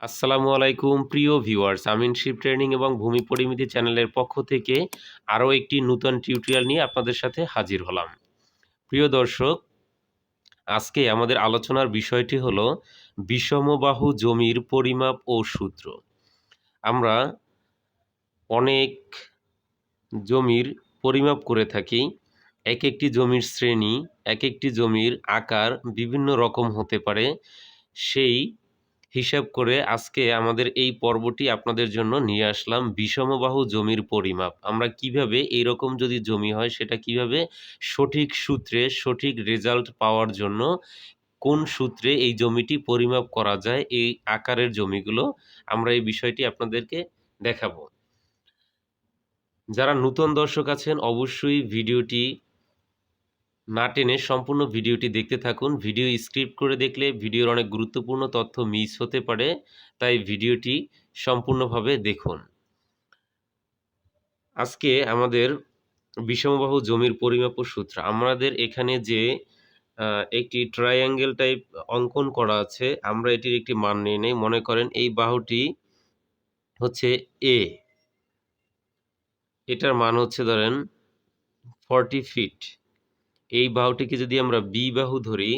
আসসালামু আলাইকুম, প্রিয় ভিউয়ার্স। আমিনশিপ ট্রেনিং এবং ভূমি পরিমিতি চ্যানেলের পক্ষ থেকে আরও একটি নূতন টিউটোরিয়াল নিয়ে আপনাদের সাথে হাজির হলাম। প্রিয় দর্শক, আজকে আমাদের আলোচনার বিষয়টি হল বিষমবাহু জমির পরিমাপ ও সূত্র। আমরা অনেক জমির পরিমাপ করে থাকি, এক একটি জমির শ্রেণি, এক একটি জমির আকার বিভিন্ন রকম হতে পারে। সেই হিসাব করে আজকে আমাদের এই পর্বটি আপনাদের জন্য নিয়ে আসলাম বিষমবাহু জমির পরিমাপ। আমরা কীভাবে এইরকম যদি জমি হয় সেটা কীভাবে সঠিক সূত্রে, সঠিক রেজাল্ট পাওয়ার জন্য কোন সূত্রে এই জমিটি পরিমাপ করা যায়, এই আকারের জমিগুলো আমরা এই বিষয়টি আপনাদেরকে দেখাবো। যারা নূতন দর্শক আছেন, অবশ্যই ভিডিওটি না টেনে সম্পূর্ণ ভিডিওটি দেখতে থাকুন। ভিডিও স্ক্রিপ্ট করে দেখলে ভিডিওর অনেক গুরুত্বপূর্ণ তথ্য মিস হতে পারে, তাই ভিডিওটি সম্পূর্ণভাবে দেখুন। আজকে আমাদের বিষমবাহু জমির পরিমাপ সূত্র। আমাদের এখানে যে একটি ট্রায়াঙ্গেল টাইপ অঙ্কন করা আছে, আমরা এটির একটি মান নিয়ে নেই। মনে করেন এই বাহুটি হচ্ছে এ এটার মান হচ্ছে ধরেন ফর্টি ফিট এই বাহুটিকে যদি আমরা বি বাহু ধরি,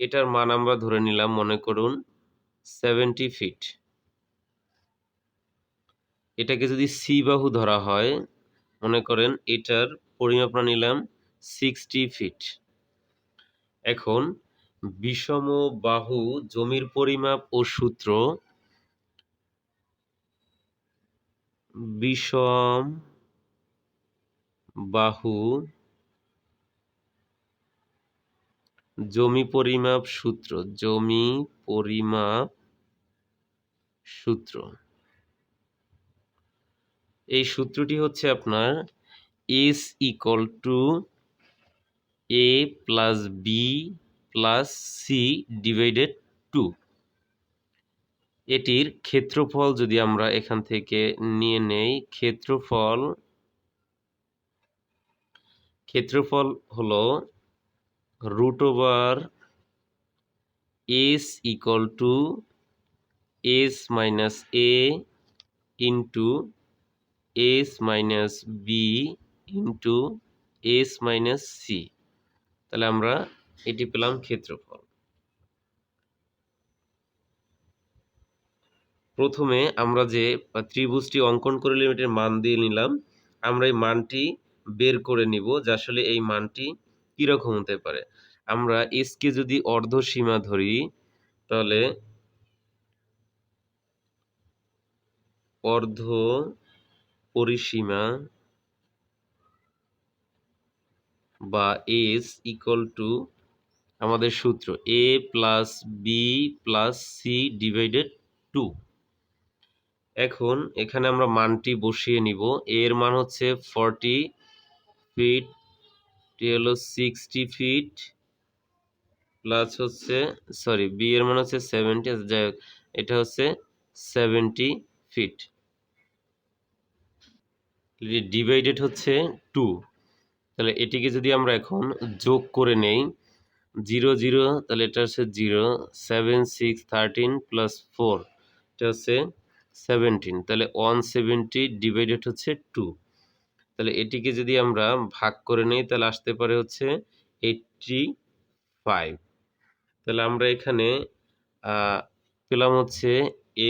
এটার মান আমরা ধরে নিলাম, মনে করুন সেভেন্টি ফিট এটাকে যদি সি বাহু ধরা হয়, মনে করেন এটার পরিমাপ নিলাম সিক্সটি ফিট এখন, বিষম বাহু জমির পরিমাপ ও সূত্র, বিষম বাহু জমি পরিমাপ সূত্র, জমি পরিমাপ সূত্র। এই সূত্রটি হচ্ছে আপনার S equal to A plus B plus C divided two এটির ক্ষেত্রফল যদি আমরা এখান থেকে নিয়ে নেই, ক্ষেত্রফল ক্ষেত্রফল হলো root over S equal to S minus A into S minus B into S minus C তাহলে আমরা এটি পেলাম ক্ষেত্রফল। প্রথমে আমরা যে ত্রিভুজটি অঙ্কন করে নিলাম, এটার মান দিয়ে নিলাম, আমরা এই মানটি বের করে নিব যে আসলে এই মানটি কীরকম হতে পারে? আমরা এসকে যদি অর্ধ সীমা ধরি, তাহলে অর্ধ পরিসীমা বা এস ইকুয়াল টু আমাদের সূত্র A plus B plus C divided two এখন এখানে আমরা মানটি বসিয়ে নিব। এর মান হচ্ছে ফর্টি ফিট হলো সিক্সটি ফিট প্লাস হচ্ছে সরি বি এর মান হচ্ছে সেভেন্টি যাই হোক, এটা হচ্ছে সেভেন্টি ফিট ডিভাইডেড হচ্ছে টু তাহলে এটিকে যদি আমরা এখন যোগ করে নেই জিরো জিরো তাহলে এটা হচ্ছে zero seven six thirteen plus four এটা হচ্ছে সেভেন্টিন তাহলে ওয়ান সেভেন্টি ডিভাইডেড হচ্ছে টু তাহলে এটিকে যদি আমরা ভাগ করে নেই, তাহলে আসতে পারে হচ্ছে এইটটি ফাইভ তাহলে আমরা এখানে পেলাম হচ্ছে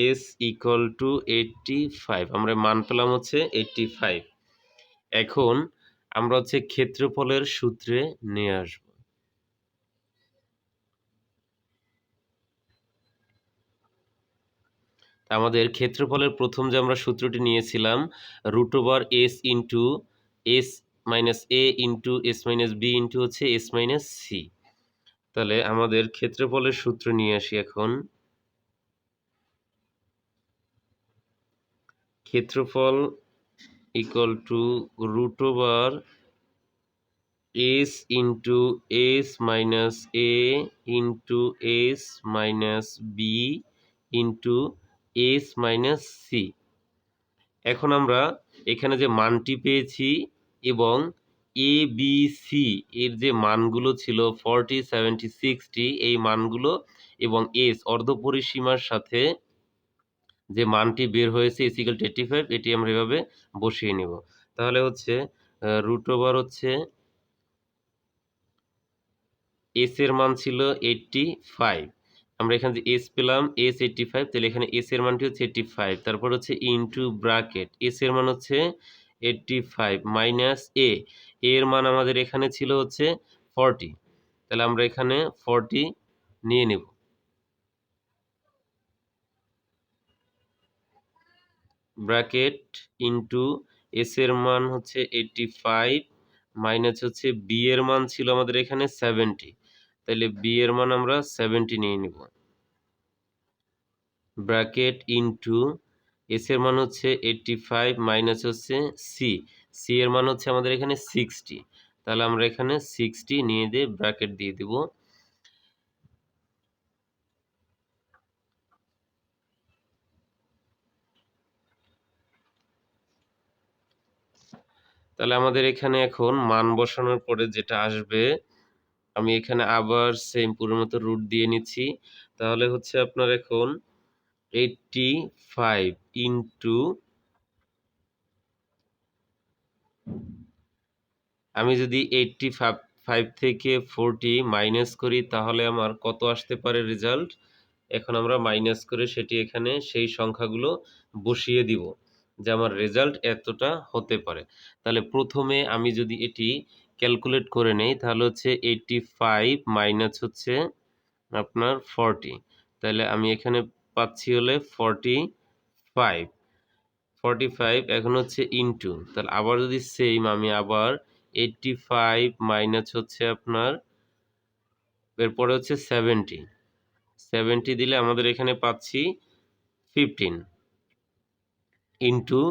S equal to eighty five আমরা মান পেলাম হচ্ছে এইটটি ফাইভ এখন আমরা হচ্ছে ক্ষেত্রফলের সূত্রে নিয়ে আসব। আমাদের ক্ষেত্রফলের প্রথম যে আমরা সূত্রটি নিয়েছিলাম root over S into S minus A into S minus B into হচ্ছে এস মাইনাস সি তাহলে আমাদের ক্ষেত্রফলের সূত্র নিয়ে আসি এখন। ক্ষেত্রফল equal to root over S into S minus A into S minus B into S minus C. এখন আমরা এখানে যে মানটি পেয়েছি এবং এ, বি, সি এর যে মানগুলো ছিল, ফর্টি, সেভেন্টি, সিক্সটি, এই মানগুলো এবং এস অর্ধপরিসীমার সাথে যে মানটি বের হয়েছে ইসিক্যাল টু এইট্টি ফাইভ এটি আমরা এভাবে বসিয়ে নেব। তাহলে হচ্ছে রুট ওভার হচ্ছে এস এর মান ছিল এইট্টি ফাইভ আমরা এখানে যে এস পেলাম এস এইট্টি ফাইভ তাহলে এখানে এস এর মানটি হচ্ছে এইট্টি ফাইভ তারপর হচ্ছে ইনটু ব্রাকেট এস এর মান হচ্ছে এইট্টি ফাইভ মাইনাস এ এর মান আমাদের এখানে ছিল হচ্ছে ফর্টি তাহলে আমরা এখানে ফর্টি নিয়ে নেব। ব্র্যাকেট ইনটু এস এর মান হচ্ছে এইট্টি ফাইভ মাইনাস হচ্ছে বি এর মান ছিল আমাদের এখানে সেভেন্টি তাহলে বি এর মান আমরা সেভেন্টি নিয়ে নিব। ব্র্যাকেট ইনটু এস এর মান হচ্ছে এইট্টি ফাইভ মাইনাস হচ্ছে সি সি এর মান হচ্ছে আমাদের এখানে সিক্সটি তাহলে আমরা এখানে সিক্সটি নিয়ে দিয়ে ব্র্যাকেট দিয়ে দিব। তাহলে আমাদের এখানে এখন মান বসানোর পরে যেটা আসবে আমি এখানে আবার সেম পুরো মতো রুট দিয়ে নিচ্ছি। তাহলে হচ্ছে আপনার এখন এইটটি ফাইভ ইন্টু আমি যদি এইটটি ফাইভ ফাইভ থেকে ফোরটি মাইনাস করি, তাহলে আমার কত আসতে পারে রেজাল্ট এখন আমরা মাইনাস করে সেটি এখানে সেই সংখ্যাগুলো বসিয়ে দিব, যে আমার রেজাল্ট এতটা হতে পারে। তাহলে প্রথমে আমি যদি এটি ক্যালকুলেট করে নেই, তাহলে হচ্ছে এইটটি ফাইভ মাইনাস হচ্ছে আপনার ফর্টি তাহলে আমি এখানে পাচ্ছি হলে ফর্টি ফাইভ ফর্টি ফাইভ এখন হচ্ছে ইনটু তাহলে আবার যদি সেম আমি আবার এইটটি ফাইভ মাইনাস হচ্ছে আপনার, এরপরে হচ্ছে সেভেন্টি সেভেন্টি দিলে আমাদের এখানে পাচ্ছি ফিফটিন ইন্টু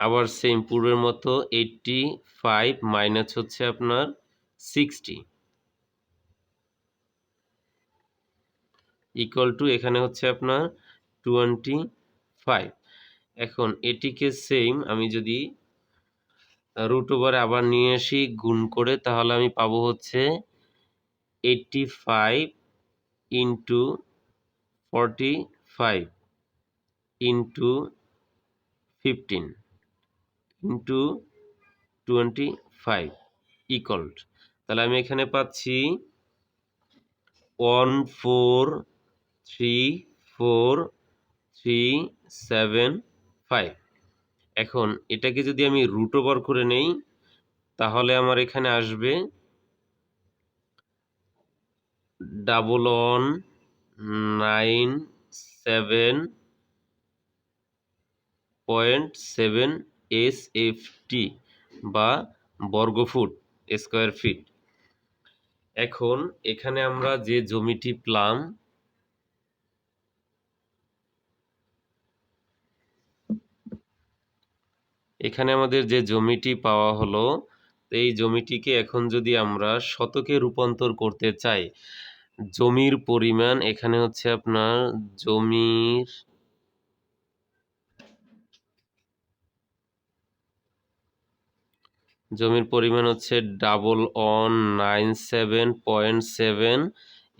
আবার সেম পূর্বের মতো এইটটি ফাইভ মাইনাস হচ্ছে আপনার সিক্সটি ইকুয়াল টু এখানে হচ্ছে আপনার টোয়েন্টি ফাইভ এখন এটিকে সেম আমি যদি রুট ওভারে আবার নিয়ে আসি, গুণ করে, তাহলে আমি পাবো হচ্ছে eighty five into forty five into fifteen into twenty five equal তাহলে আমি এখানে পাচ্ছি one four three four three seven five এখন এটাকে যদি আমি রুট ওভার করে নেই, তাহলে আমার এখানে আসবে double one nine seven point seven S F T বা বর্গফুট স্কোয়ার ফিট। এখন এখানে আমরা যে জমিটি প্লাম, এখানে আমাদের যে জমিটি পাওয়া হলো, এই জমিটিকে এখন যদি আমরা শতকে রূপান্তর করতে চাই, জমির পরিমাণ এখানে হচ্ছে আপনার জমির জমির পরিমাণ হচ্ছে double one nine seven point seven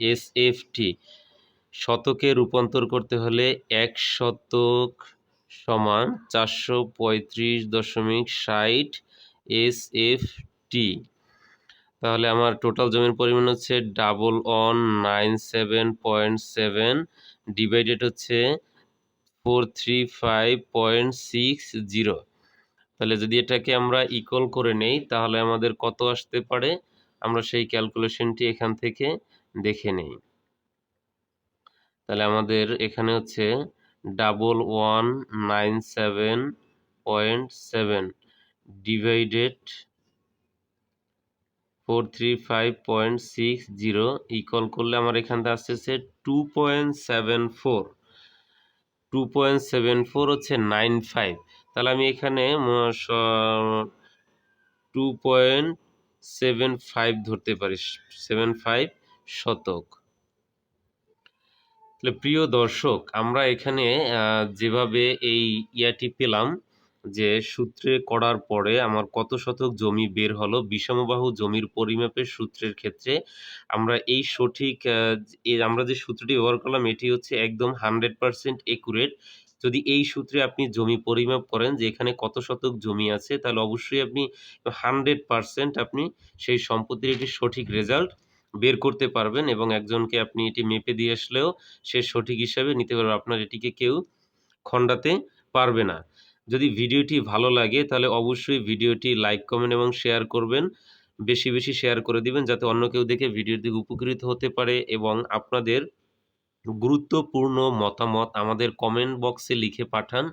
S F T শতকে রূপান্তর করতে হলে এক শতক সমান চারশো পঁয়ত্রিশ দশমিক ষাট এস এফ টি তাহলে আমার টোটাল জমির পরিমাণ হচ্ছে double one nine seven point seven divided হচ্ছে four three five point six zero তাহলে যদি এটাকে আমরা ইকুয়াল করে নেই, তাহলে আমাদের কত আসতে পারে? আমরা সেই ক্যালকুলেশনটি এখান থেকে দেখে নেই। তাহলে আমাদের এখানে হচ্ছে double one nine seven point seven divided four three five point six zero equal করলে আমার এখানটা আসতেছে two point seven four two point seven four হচ্ছে নাইন ফাইভ তাহলে আমি এখানে টু পয়েন্ট সেভেন ফাইভ ধরতে পারি সেভেন ফাইভ শতক। তাহলে প্রিয় দর্শক, আমরা এখানে যেভাবে এই ইয়াটি পেলাম যে সূত্রে করার পরে আমার কত শতক জমি বের হলো, বিষমবাহু জমির পরিমাপের সূত্রের ক্ষেত্রে আমরা এই সঠিক আমরা যে সূত্রটি ব্যবহার করলাম, এটি হচ্ছে একদম হান্ড্রেড পারসেন্ট একুরেট যদি এই সূত্রে আপনি জমি পরিমাপ করেন যে এখানে কত শতক জমি আছে, তাহলে অবশ্যই আপনি হান্ড্রেড পারসেন্ট আপনি সেই সম্পত্তির একটি সঠিক রেজাল্ট বের করতে পারবেন এবং একজনকে আপনি এটি মেপে দিয়ে আসলেও সে সঠিক হিসাবে নিতে পারবে। আপনার এটিকে কেউ খণ্ডাতে পারবে না। যদি ভিডিওটি ভালো লাগে, তাহলে অবশ্যই ভিডিওটি লাইক কমেন্ট এবং শেয়ার করবেন। বেশি বেশি শেয়ার করে দিবেন যাতে অন্য কেউ দেখে ভিডিওর দিকে উপকৃত হতে পারে এবং আপনাদের গুরুত্বপূর্ণ মতামত আমাদের কমেন্ট বক্সে লিখে পাঠান।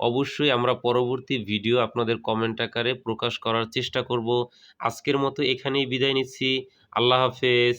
অবশ্যই আমরা পরবর্তী ভিডিও আপনাদের কমেন্ট আকারে প্রকাশ করার চেষ্টা করব। আজকের মতো এখানেই বিদায় নিচ্ছি। আল্লাহ হাফেজ।